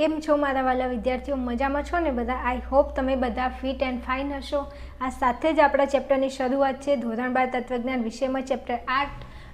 કેમ છો મારા વાલા વિદ્યાર્થીઓ? મજામાં છો ને બધા? આઈ હોપ તમે બધા ફિટ એન્ડ ફાઇન હશો. આ સાથે જ આપણા ચેપ્ટરની શરૂઆત છે, ધોરણ બાર તત્વજ્ઞાન વિષયમાં ચેપ્ટર આઠ,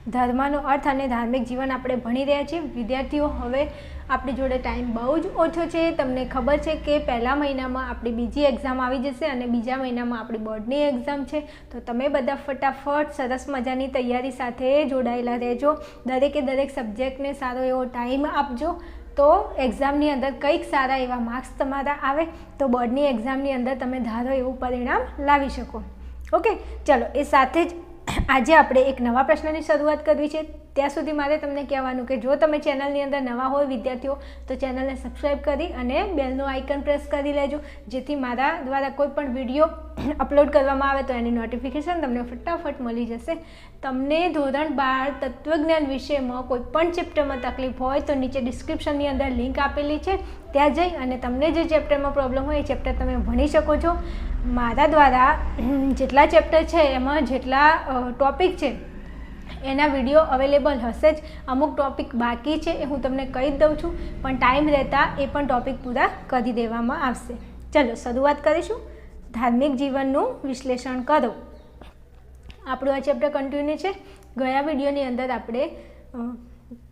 ધર્મનો અર્થ અને ધાર્મિક જીવન આપણે ભણી રહ્યા છીએ. વિદ્યાર્થીઓ, હવે આપણી જોડે ટાઈમ બહુ જ ઓછો છે. તમને ખબર છે કે પહેલા મહિનામાં આપણી બીજી એક્ઝામ આવી જશે અને બીજા મહિનામાં આપણી બોર્ડની એક્ઝામ છે. તો તમે બધા ફટાફટ સરસ મજાની તૈયારી સાથે જોડાયેલા રહેજો. દરેકે દરેક સબ્જેક્ટને સારો એવો ટાઈમ આપજો. તો એક્ઝામની અંદર કંઈક સારા એવા માર્ક્સ તમારા આવે, તો બોર્ડની એક્ઝામની અંદર તમે ધારો એવું પરિણામ લાવી શકો. ઓકે ચલો, એ સાથે જ આજે આપણે એક નવા પ્રશ્નની શરૂઆત કરવી છે. ત્યાં સુધી મારે તમને કહેવાનું કે જો તમે ચેનલની અંદર નવા હોય વિદ્યાર્થીઓ, તો ચેનલને સબસ્ક્રાઈબ કરી અને બેલનું આઇકન પ્રેસ કરી લેજો. જેથી મારા દ્વારા કોઈ પણ વીડિયો અપલોડ કરવામાં આવે તો એની નોટિફિકેશન તમને ફટાફટ મળી જશે. તમને ધોરણ બાર તત્વજ્ઞાન વિષયમાં કોઈ પણ ચેપ્ટરમાં તકલીફ હોય તો નીચે ડિસ્ક્રિપ્શનની અંદર લિંક આપેલી છે. ત્યાં જઈ અને તમને જે ચેપ્ટરમાં પ્રોબ્લેમ હોય એ ચેપ્ટર તમે ભણી શકો છો. મારા દ્વારા જેટલા ચેપ્ટર છે, એમાં જેટલા ટોપિક છે એના વીડિયો અવેલેબલ હશે જ. અમુક ટોપિક બાકી છે એ હું તમને કહી જ દઉં છું, પણ ટાઈમ રહેતા એ પણ ટોપિક પૂરા કરી દેવામાં આવશે. ચલો, શરૂઆત કરીશું. ધાર્મિક જીવનનું વિશ્લેષણ કરો. આપણું આ ચેપ્ટર કન્ટિન્યુ છે. ગયા વિડીયોની અંદર આપણે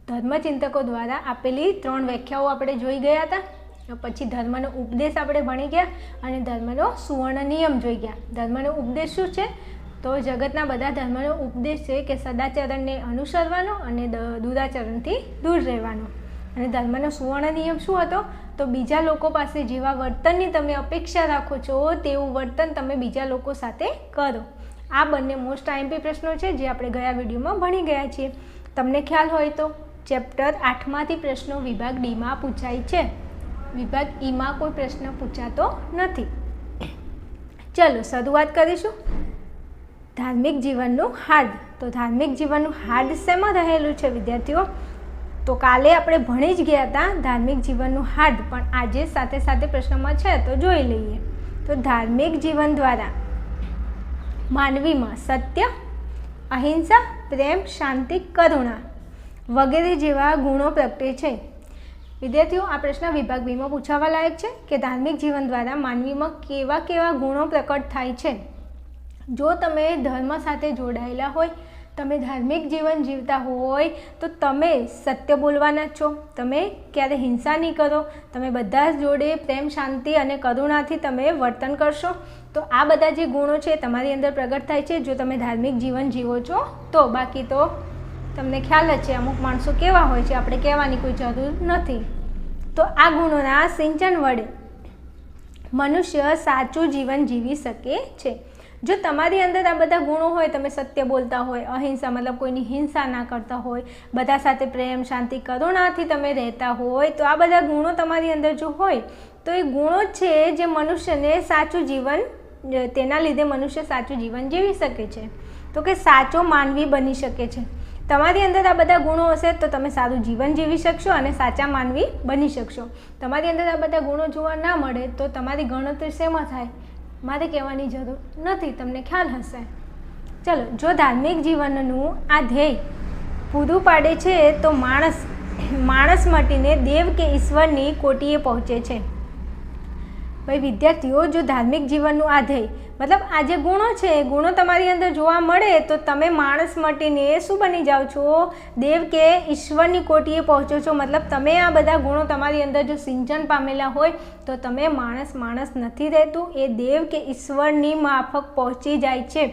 ધર્મચિંતકો દ્વારા આપેલી ત્રણ વ્યાખ્યાઓ આપણે જોઈ ગયા હતા. પછી ધર્મનો ઉપદેશ આપણે ભણી ગયા અને ધર્મનો સુવર્ણ નિયમ જોઈ ગયા. ધર્મનો ઉપદેશ શું છે? તો જગતના બધા ધર્મનો ઉપદેશ છે કે સદાચરણને અનુસરવાનો અને દુરાચરણથી દૂર રહેવાનો. અને ધર્મનો સુવર્ણ નિયમ શું હતો? તો બીજા લોકો પાસે જેવા વર્તનની તમે અપેક્ષા રાખો છો, તેવું વર્તન તમે બીજા લોકો સાથે કરો. આ બંને મોસ્ટ આઈમ્પી પ્રશ્નો છે જે આપણે ગયા વિડીયોમાં ભણી ગયા છીએ. તમને ખ્યાલ હોય તો ચેપ્ટર આઠમાંથી પ્રશ્નો વિભાગ ડીમાં પૂછાય છે. વિભાગ ઈમાં કોઈ પ્રશ્ન પૂછાતો નથી. ચલો, શરૂઆત કરીશું. ધાર્મિક જીવનનું હાર્દ તો ધાર્મિક જીવનનું હાર્દ શેમાં રહેલું છે વિદ્યાર્થીઓ? તો કાલે આપણે ભણી જ ગયા હતા ધાર્મિક જીવનનું હાર્દ પણ આજે સાથે સાથે પ્રશ્નમાં છે તો જોઈ લઈએ. તો ધાર્મિક જીવન દ્વારા માનવીમાં સત્ય, અહિંસા, પ્રેમ, શાંતિ, કરુણા વગેરે જેવા ગુણો પ્રગટે છે. વિદ્યાર્થીઓ, આ પ્રશ્ન વિભાગ બીમાં પૂછાવા લાયક છે કે ધાર્મિક જીવન દ્વારા માનવીમાં કેવા કેવા ગુણો પ્રકટ થાય છે? જો તમે ધર્મ સાથે જોડાયેલા હોય, તમે ધાર્મિક જીવન જીવતા હોય, તો તમે સત્ય બોલવાના છો. તમે ક્યારે હિંસા નહીં કરો. તમે બધા જ જોડે પ્રેમ, શાંતિ અને કરુણાથી તમે વર્તન કરશો. તો આ બધા જે ગુણો છે તમારી અંદર પ્રગટ થાય છે. જો તમે ધાર્મિક જીવન જીવો છો, તો બાકી તો તમને ખ્યાલ જ છે, અમુક માણસો કેવા હોય છે, આપણે કહેવાની કોઈ જરૂર નથી. તો આ ગુણોના સિંચન વડે મનુષ્ય સાચું જીવન જીવી શકે છે. જો તમારી અંદર આ બધા ગુણો હોય, તમે સત્ય બોલતા હોય, અહિંસા મતલબ કોઈની હિંસા ના કરતા હોય, બધા સાથે પ્રેમ, શાંતિ, કરુણાથી તમે રહેતા હોય, તો આ બધા ગુણો તમારી અંદર જો હોય, તો એ ગુણો છે જે મનુષ્યને સાચું જીવન તેના લીધે મનુષ્ય સાચું જીવન જીવી શકે છે. તો કે સાચો માનવી બની શકે છે. તમારી અંદર આ બધા ગુણો હશે તો તમે સારું જીવન જીવી શકશો અને સાચા માનવી બની શકશો. તમારી અંદર આ બધા ગુણો જોવા ના મળે તો તમારી ગણતરી શેમાં થાય? મારે કહેવાની જરૂર નથી, તમને ખ્યાલ હશે. ચલો, જો ધાર્મિક જીવનનું આ ધ્યેય પૂરું પાડે છે, તો માણસ માણસ મટીને દેવ કે ઈશ્વરની કોટીએ પહોંચે છે. ભાઈ, વિદ્યાર્થીઓ, જો ધાર્મિક જીવનનું આ ધ્યેય, મતલબ આ જે ગુણો છે, એ ગુણો તમારી અંદર જોવા મળે, તો તમે માણસ મટીને શું બની જાઓ છો? દેવ કે ઈશ્વરની કોટીએ પહોંચો છો? મતલબ તમે આ બધા ગુણો તમારી અંદર જો સિંચન પામેલા હોય, તો તમે માણસ માણસ નથી રહેતું. એ દેવ કે ઈશ્વરની માફક પહોંચી જાય છે.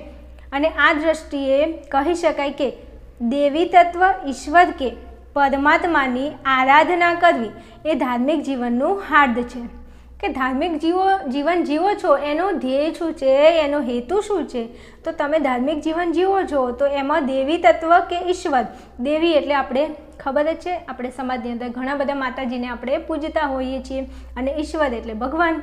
અને આ દ્રષ્ટિએ કહી શકાય કે દેવી તત્વ ઈશ્વર કે પરમાત્માની આરાધના કરવી એ ધાર્મિક જીવનનું હાર્દ છે. કે ધાર્મિક જીવો જીવન જીવો છો, એનો ધ્યેય શું છે, એનો હેતુ શું છે? તો તમે ધાર્મિક જીવન જીવો છો, તો એમાં દેવી તત્વ કે ઈશ્વર? દેવી એટલે આપણે ખબર જ છે, આપણે સમાજની અંદર ઘણા બધા માતાજીને આપણે પૂજતા હોઈએ છીએ, અને ઈશ્વર એટલે ભગવાન.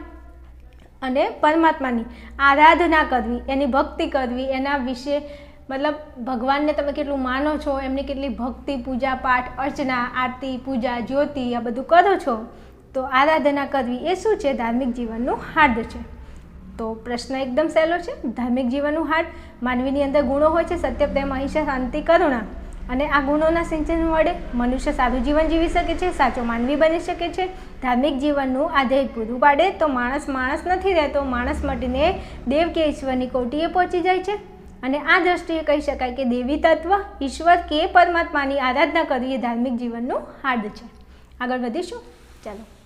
અને પરમાત્માની આરાધના કરવી, એની ભક્તિ કરવી, એના વિશે મતલબ ભગવાનને તમે કેટલું માનો છો, એમની કેટલી ભક્તિ, પૂજા પાઠ, અર્ચના, આરતી, પૂજા, જ્યોતિ આ બધું કરો છો. તો આરાધના કરવી એ શું છે? ધાર્મિક જીવનનું હાર્દ છે. તો પ્રશ્ન એકદમ સહેલો છે. ધાર્મિક જીવનનું હાર્દ માનવીની અંદર ગુણો હોય છે, સત્ય, પ્રેમ, અહિંસા, શાંતિ, કરુણા. અને આ ગુણોના સિંચન વડે મનુષ્ય સારું જીવન જીવી શકે છે, સાચો માનવી બની શકે છે. ધાર્મિક જીવનનું આ ધ્યેય પૂરું પાડે તો માણસ માણસ નથી રહેતો. માણસ મટીને દેવ કે ઈશ્વરની કોટીએ પહોંચી જાય છે. અને આ દ્રષ્ટિએ કહી શકાય કે દેવી તત્વ, ઈશ્વર કે પરમાત્માની આરાધના કરવી એ ધાર્મિક જીવનનું હાર્દ છે. આગળ વધીશું. ચાલો.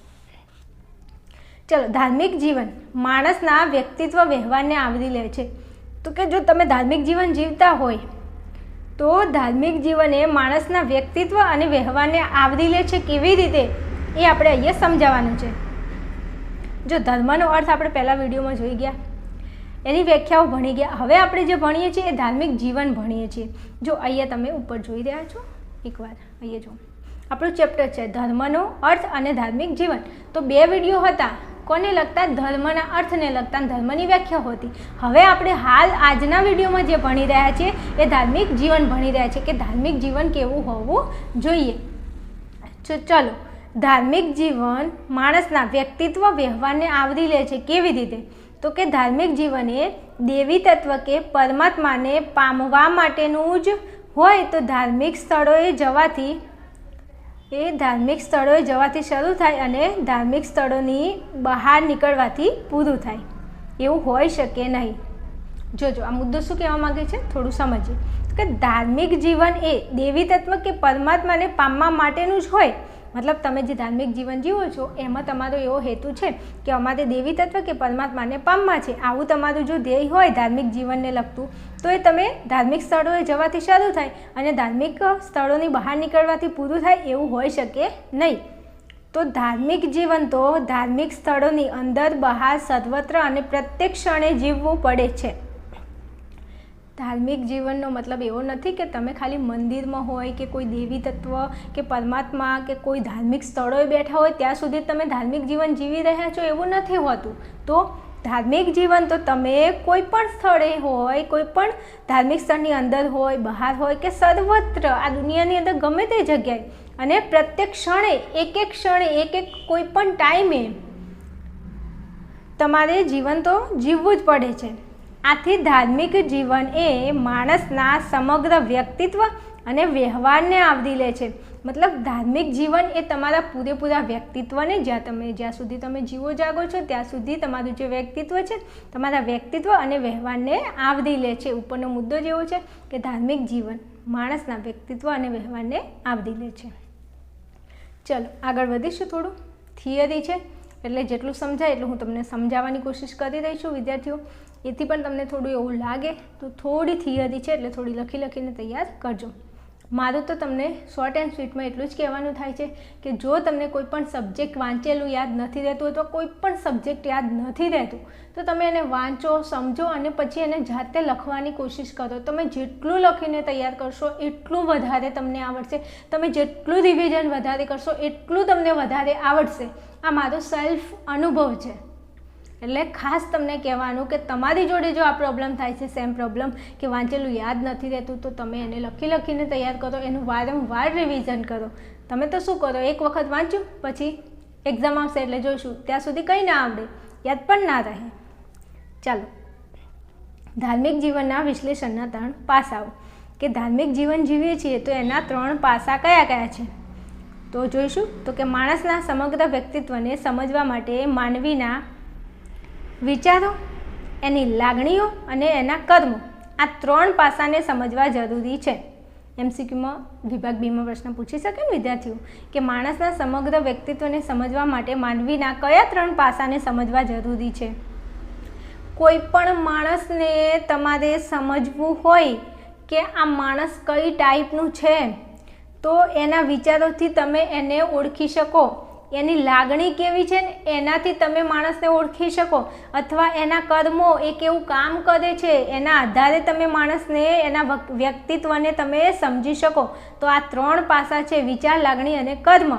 ચલો, ધાર્મિક જીવન. માણસના વ્યક્તિત્વ વ્યવહારને આવરી લે છે. તો કે જો તમે ધાર્મિક જીવન જીવતા હોય, તો ધાર્મિક જીવન એ માણસના વ્યક્તિત્વ અને વ્યવહારને આવરી લે છે કેવી રીતે? એ આપણે અહીંયા સમજાવવાનું છે. જો ધર્મનો અર્થ આપણે પહેલાં વિડીયોમાં જોઈ ગયા, એની વ્યાખ્યાઓ ભણી ગયા. હવે આપણે જે ભણીએ છીએ એ ધાર્મિક જીવન ભણીએ છીએ. જો અહીંયા તમે ઉપર જોઈ રહ્યા છો, એકવાર અહીંયા જો આપણું ચેપ્ટર છે, ધર્મનો અર્થ અને ધાર્મિક જીવન. તો બે વીડિયો હતા. કોને લગતા ધર્મના અર્થને લગતા ધર્મની વ્યાખ્યા હોતી. હવે આપણે હાલ આજના વિડીયોમાં જે ભણી રહ્યા છીએ, એ ધાર્મિક જીવન ભણી રહ્યા છે કે ધાર્મિક જીવન કેવું હોવું જોઈએ. ચલો. ધાર્મિક જીવન માણસના વ્યક્તિત્વ વ્યવહારને આવરી લે છે કેવી રીતે? તો કે ધાર્મિક જીવન એ દેવી તત્વ કે પરમાત્માને પામવા માટેનું જ હોય તો ધાર્મિક સ્થળોએ જવાથી એ ધાર્મિક સ્થળોએ જવાથી શરૂ થાય અને ધાર્મિક સ્થળોની બહાર નીકળવાથી પૂરું થાય. એવું હોઈ શકે નહીં. જોજો, આ મુદ્દો શું કહેવા માગે છે? થોડું સમજીએ. કે ધાર્મિક જીવન એ દેવી તત્વ કે પરમાત્માને પામવા માટેનું જ હોય મતલબ તમે જે ધાર્મિક જીવન જીવો છો, એમાં તમારો એવો હેતુ છે કે અમારે દેવી તત્વ કે પરમાત્માને પામવા છે. આવું તમારું જો ધ્યેય હોય ધાર્મિક જીવનને લગતું, તો એ તમે ધાર્મિક સ્થળોએ જવાથી શરૂ થાય અને ધાર્મિક સ્થળોની બહાર નીકળવાથી પૂરું થાય એવું હોઈ શકે નહીં. તો ધાર્મિક જીવન તો ધાર્મિક સ્થળોની અંદર બહાર સર્વત્ર અને પ્રત્યેક ક્ષણે જીવવું પડે છે. ધાર્મિક જીવનનો મતલબ એવો નથી કે તમે ખાલી મંદિરમાં હોય કે કોઈ દેવી તત્વ કે પરમાત્મા કે કોઈ ધાર્મિક સ્થળોએ બેઠા હોય, ત્યાં સુધી તમે ધાર્મિક જીવન જીવી રહ્યા છો એવું નથી હોતું. તો ધાર્મિક જીવન તો તમે કોઈ પણ સ્થળે હોય, કોઈ પણ ધાર્મિક સ્થળની અંદર હોય, બહાર હોય કે સર્વત્ર આ દુનિયાની અંદર ગમે તે જગ્યાએ. અને પ્રત્યેક ક્ષણે, એક એક ક્ષણે, એક એક કોઈ પણ ટાઈમે તમારે જીવન તો જીવવું જ પડે છે. આથી ધાર્મિક જીવન એ માણસના સમગ્ર વ્યક્તિત્વ અને વ્યવહારને આવરી લે છે. મતલબ ધાર્મિક જીવન એ તમારા પૂરેપૂરા વ્યક્તિત્વને જ્યાં તમે જ્યાં સુધી તમે જીવો જાગો છો, ત્યાં સુધી તમારું જે વ્યક્તિત્વ છે, તમારા વ્યક્તિત્વ અને વ્યવહારને આવરી લે છે. ઉપરનો મુદ્દો જેવો છે કે ધાર્મિક જીવન માણસના વ્યક્તિત્વ અને વ્યવહારને આવરી લે છે. ચલો, આગળ વધીશું થોડું. થિયરી છે, એટલે જેટલું સમજાય એટલું હું તમને સમજાવવાની કોશિશ કરી રહી છું, વિદ્યાર્થીઓ. એથી પણ તમને થોડું એવું લાગે, તો થોડી થિયરી છે એટલે થોડી લખી લખીને તૈયાર કરજો. મારું તો તમને શોર્ટ એન્ડ સ્વીટમાં એટલું જ કહેવાનું થાય છે કે જો તમને કોઈ પણ સબ્જેક્ટ વાંચેલું યાદ નથી રહેતું અથવા કોઈ પણ સબ્જેક્ટ યાદ નથી રહેતું, તો તમે એને વાંચો, સમજો અને પછી એને જાતે લખવાની કોશિશ કરો. તમે જેટલું લખીને તૈયાર કરશો એટલું વધારે તમને આવડશે. તમે જેટલું રિવિઝન વધારે કરશો એટલું તમને વધારે આવડશે. આ મારો સેલ્ફ અનુભવ છે. એટલે ખાસ તમને કહેવાનું કે તમારી જોડે જો આ પ્રોબ્લેમ થાય છે સેમ પ્રોબ્લેમ કે વાંચેલું યાદ નથી રહેતું, તો તમે એને લખી લખીને તૈયાર કરો, એનું વારંવાર રિવિઝન કરો. તમે તો શું કરો, એક વખત વાંચ્યું, પછી એક્ઝામ આવશે એટલે જોઈશું, ત્યાં સુધી કંઈ ના આવડે, યાદ પણ ના રહે. ચાલો. ધાર્મિક જીવનના વિશ્લેષણના ત્રણ પાસાઓ. કે ધાર્મિક જીવન જીવીએ છીએ, તો એના ત્રણ પાસા કયા કયા છે? તો જોઈશું, તો કે માણસના સમગ્ર વ્યક્તિત્વને સમજવા માટે માનવીના વિચારો, એની લાગણીઓ અને એના કર્મો આ ત્રણ પાસાને સમજવા જરૂરી છે. એમસીક્યુમાં વિભાગ બીમાં પ્રશ્ન પૂછી શકે ને વિદ્યાર્થીઓ કે માણસના સમગ્ર વ્યક્તિત્વને સમજવા માટે માનવીના કયા ત્રણ પાસાને સમજવા જરૂરી છે? કોઈ પણ માણસને તમારે સમજવું હોય કે આ માણસ કઈ ટાઈપનું છે, તો એના વિચારોથી તમે એને ઓળખી શકો. એની લાગણી કેવી છે ને એનાથી તમે માણસને ઓળખી શકો. અથવા એના કર્મો એ કેવું કામ કરે છે, એના આધારે તમે માણસને એના વ્યક્તિત્વને તમે સમજી શકો. તો આ ત્રણ પાસા છે, વિચાર, લાગણી અને કર્મ.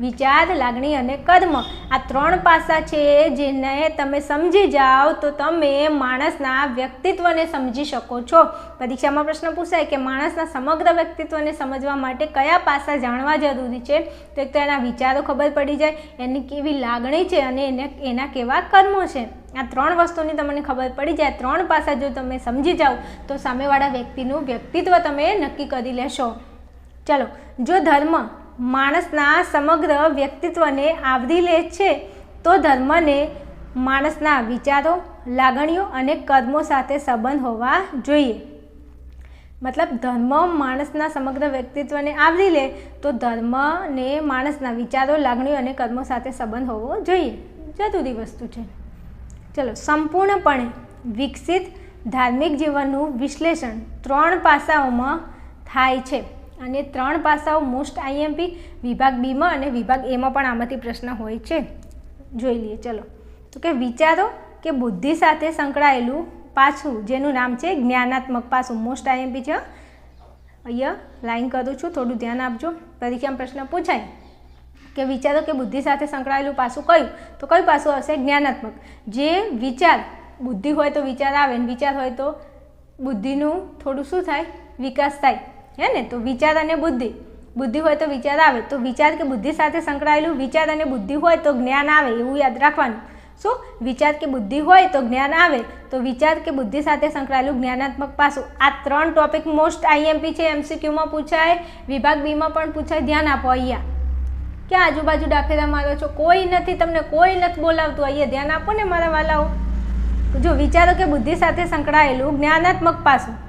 વિચાર, લાગણી અને કર્મ આ ત્રણ પાસા છે જેને તમે સમજી જાઓ તો તમે માણસના વ્યક્તિત્વને સમજી શકો છો. પરીક્ષામાં પ્રશ્ન પૂછાય કે માણસના સમગ્ર વ્યક્તિત્વને સમજવા માટે કયા પાસા જાણવા જરૂરી છે? તો એક તો એના વિચારો ખબર પડી જાય, એની કેવી લાગણી છે અને એને, એના કેવા કર્મો છે? આ ત્રણ વસ્તુની તમને ખબર પડી જાય. ત્રણ પાસા જો તમે સમજી જાઓ તો સામેવાળા વ્યક્તિનું વ્યક્તિત્વ તમે નક્કી કરી લેશો. ચલો, જો ધર્મ માણસના સમગ્ર વ્યક્તિત્વને આવરી લે છે, તો ધર્મને માણસના વિચારો, લાગણીઓ અને કર્મો સાથે સંબંધ હોવા જોઈએ. મતલબ ધર્મ માણસના સમગ્ર વ્યક્તિત્વને આવરી લે, તો ધર્મને માણસના વિચારો, લાગણીઓ અને કર્મો સાથે સંબંધ હોવો જોઈએ. જરૂરી વસ્તુ છે. ચલો, સંપૂર્ણપણે વિકસિત ધાર્મિક જીવનનું વિશ્લેષણ ત્રણ પાસાઓમાં થાય છે. અને ત્રણ પાસાઓ મોસ્ટ આઈએમપી વિભાગ બીમાં અને વિભાગ એમાં પણ આમાંથી પ્રશ્ન હોય છે. જોઈ લઈએ, ચલો. તો કે વિચારો કે બુદ્ધિ સાથે સંકળાયેલું પાછું, જેનું નામ છે જ્ઞાનાત્મક પાસું. મોસ્ટ આઈએમપી છે અહીંયા લાઈન કરું છું, થોડું ધ્યાન આપજો. પરીક્ષામાં પ્રશ્ન પૂછાય. કે વિચારો કે બુદ્ધિ સાથે સંકળાયેલું પાસું કયું? તો કયું પાસું હશે જ્ઞાનાત્મક. જે વિચાર, બુદ્ધિ હોય તો વિચાર આવે ને વિચાર હોય તો બુદ્ધિનું થોડું શું થાય? વિકાસ થાય. હે ને? તો વિચાર અને બુદ્ધિ. બુદ્ધિ હોય તો વિચાર આવે. તો વિચાર કે બુદ્ધિ સાથે સંકળાયેલું વિચાર અને બુદ્ધિ હોય તો જ્ઞાન આવે, એવું યાદ રાખવાનું. શું? વિચાર કે બુદ્ધિ હોય તો જ્ઞાન આવે. તો વિચાર કે બુદ્ધિ સાથે સંકળાયેલું જ્ઞાનાત્મક પાસું. આ ત્રણ ટોપિક મોસ્ટ આઈએમપી છે એમસીક્યુમાં પૂછાય, વિભાગ બીમાં પણ પૂછાય. ધ્યાન આપો અહીંયા. ક્યાં આજુબાજુ ડાફેરા મારો છો? કોઈ નથી, તમને કોઈ નથી બોલાવતું. અહીંયા ધ્યાન આપો ને મારા વાલાઓ. જો વિચારો કે બુદ્ધિ સાથે સંકળાયેલું જ્ઞાનાત્મક પાસું.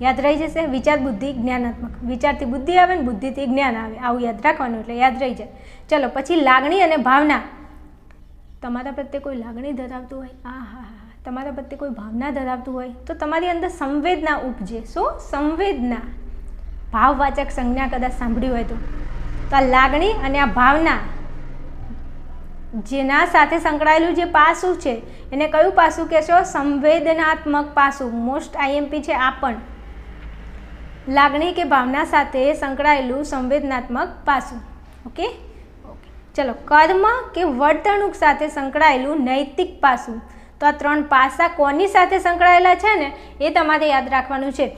યાદ રહી જશે? વિચાર, બુદ્ધિ, જ્ઞાનાત્મક. વિચારથી બુદ્ધિ આવે ને બુદ્ધિથી જ્ઞાન આવે. આવું યાદ રાખવાનું એટલે યાદ રહી જાય. ચલો, પછી લાગણી અને ભાવના. તમારા પ્રત્યે કોઈ લાગણી ધરાવતું હોય? આ, હા હા તમારા પ્રત્યે કોઈ ભાવના ધરાવતું હોય? તો તમારી અંદર સંવેદના ઉપજે. શું? સંવેદના. ભાવવાચક સંજ્ઞા કદાચ સાંભળ્યું હોય તો. તો આ લાગણી અને આ ભાવના જેના સાથે સંકળાયેલું જે પાસું છે, એને કયું પાસું કહેશો? સંવેદનાત્મક પાસું. મોસ્ટ આઈએમપી છે આ પણ. લાગણી કે ભાવના સાથે સંકળાયેલું સંવેદનાત્મક પાસું. ઓકે ચલો, કર્મ કે વર્તણૂક સાથે સંકળાયેલું નૈતિક પાસું. તો આ ત્રણ પાસા કોની સાથે સંકળાયેલા છે ને? એ તમારે યાદ રાખવાનું છે.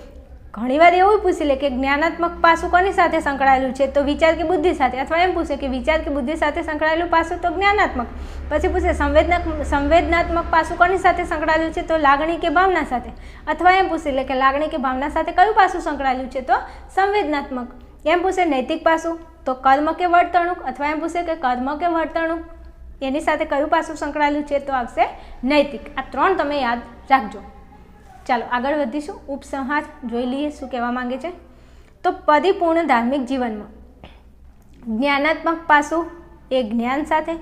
ઘણીવાર એવું પૂછી લે કે જ્ઞાનાત્મક પાસું કોની સાથે સંકળાયેલું છે? તો વિચાર કે બુદ્ધિ સાથે. અથવા એમ પૂછે કે વિચાર કે બુદ્ધિ સાથે સંકળાયેલું પાસું તો જ્ઞાનાત્મક. પછી પૂછે સંવેદના સંવેદનાત્મક પાસું કોની સાથે સંકળાયેલું છે? તો લાગણી કે ભાવના સાથે. અથવા એમ પૂછી લે કે લાગણી કે ભાવના સાથે કયું પાસું સંકળાયેલું છે? તો સંવેદનાત્મક. એમ પૂછે, નૈતિક પાસું. તો કર્મ કે વર્તણૂક? અથવા એમ પૂછે કે કર્મ કે વર્તણૂક? એની સાથે કયું પાસું સંકળાયેલું છે? તો આવશે નૈતિક. આ ત્રણ તમે યાદ રાખજો. ચાલો આગળ વધીશું. ઉપસંહાર જોઈ લઈએ શું કહેવા માંગે છે. તો પરિપૂર્ણ ધાર્મિક જીવનમાં જ્ઞાનાત્મક પાસું એ જ્ઞાન સાથે,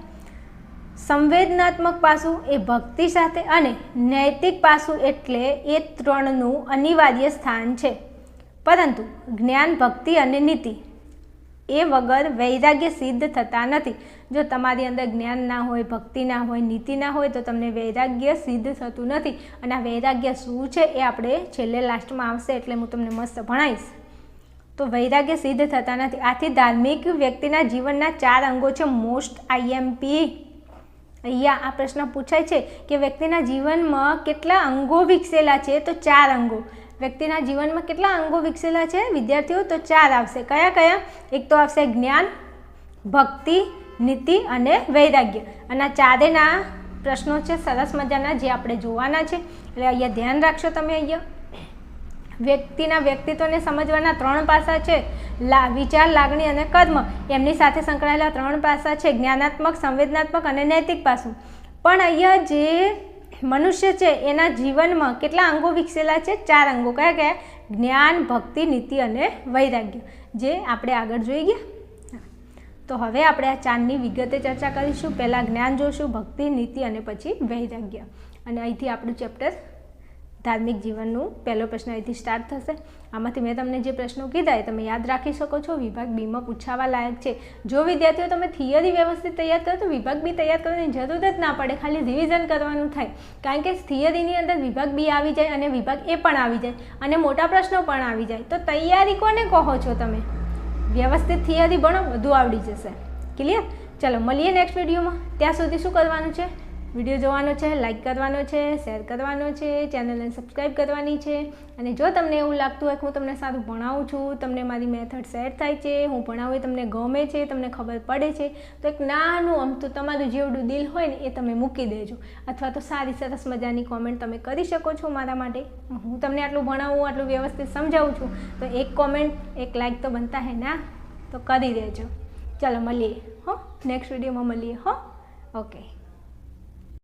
સંવેદનાત્મક પાસું એ ભક્તિ સાથે અને નૈતિક પાસું એટલે એ ત્રણનું અનિવાર્ય સ્થાન છે. પરંતુ જ્ઞાન ભક્તિ અને નીતિ એ વગર વૈરાગ્ય સિદ્ધ થતા નથી. જો તમારી અંદર જ્ઞાન ના હોય, ભક્તિ ના હોય, નીતિ ના હોય, તો તમને વૈરાગ્ય સિદ્ધ થતું નથી. અને આ વૈરાગ્ય શું છે એ આપણે છેલ્લે લાસ્ટમાં આવશે એટલે હું તમને મસ્ત ભણાવીશ. તો વૈરાગ્ય સિદ્ધ થતા નથી. આથી ધાર્મિક વ્યક્તિના જીવનના ચાર અંગો છે. મોસ્ટ આઈએમપી અહીંયા આ પ્રશ્ન પૂછાય છે કે વ્યક્તિના જીવનમાં કેટલા અંગો વિકસેલા છે? તો ચાર અંગો. વ્યક્તિના જીવનમાં કેટલા અંગો વિકસેલા છે? વિદ્યાર્થીઓ, તો ચાર આવશે. કયા કયા? એક તો આવશે જ્ઞાન, ભક્તિ નીતિ અને વૈરાગ્ય. અને ચારેના પ્રશ્નો છે, સરસ મજાના જે આપણે જોવાના છે, એટલે અહીંયા ધ્યાન રાખશો તમે અહીંયા. વ્યક્તિના વ્યક્તિત્વને સમજવાના ત્રણ પાસા છે, લા, વિચાર, લાગણી અને કર્મ. એમની સાથે સંકળાયેલા ત્રણ પાસા છે, જ્ઞાનાત્મક, સંવેદનાત્મક અને નૈતિક પાસું. પણ અહીંયા જે મનુષ્ય છે, એના જીવનમાં કેટલા અંગો વિકસેલા છે? ચાર અંગો. કયા કયા? જ્ઞાન, ભક્તિ, નીતિ અને વૈરાગ્ય. જે આપણે આગળ જોઈ ગયા તો હવે આપણે આ ચાંદની વિગતે ચર્ચા કરીશું. પહેલાં જ્ઞાન જોશું, ભક્તિ, નીતિ અને પછી વૈરાગ્ય. અને અહીંથી આપણું ચેપ્ટર ધાર્મિક જીવનનું પહેલો પ્રશ્ન અહીંથી સ્ટાર્ટ થશે. આમાંથી મેં તમને જે પ્રશ્નો કીધા એ તમે યાદ રાખી શકો છો. વિભાગ બીમાં પૂછાવા લાયક છે. જો વિદ્યાર્થીઓ તમે થિયરી વ્યવસ્થિત તૈયાર કરો તો વિભાગ બી તૈયાર કરવાની જરૂર જ ના પડે. ખાલી રિવિઝન કરવાનું થાય. કારણ કે થિયરીની અંદર વિભાગ બી આવી જાય અને વિભાગ એ પણ આવી જાય. અને મોટા પ્રશ્નો પણ આવી જાય. તો તૈયારી કોને કહો છો તમે? વ્યવસ્થિત થિયરી ભણો, બધું આવડી જશે. ક્લિયર ચલો, મળીએ નેક્સ્ટ વિડીયોમાં ત્યાં સુધી શું કરવાનું છે? વીડિયો જોવાનો છે લાઇક કરવાનો છે શેર કરવાનો છે ચેનલને સબસ્ક્રાઈબ કરવાની છે. અને જો તમને એવું લાગતું હોય કે હું તમને સારું ભણાવું છું, તમને મારી મેથડ સેટ થાય છે, હું ભણાવું તમને ગમે છે, તમને ખબર પડે છે, તો એક નાનું અમતું તમારું જેવડું દિલ હોય ને એ તમે મૂકી દેજો. અથવા તો સારી સરસ મજાની કોમેન્ટ તમે કરી શકો છો મારા માટે. હું તમને આટલું ભણાવું, આટલું વ્યવસ્થિત સમજાવું છું, તો એક કોમેન્ટ એક લાઇક તો બનતા હે ના? તો કરી દેજો. ચાલો મળીએ, હો? નેક્સ્ટ વિડીયોમાં મળીએ, હો? ઓકે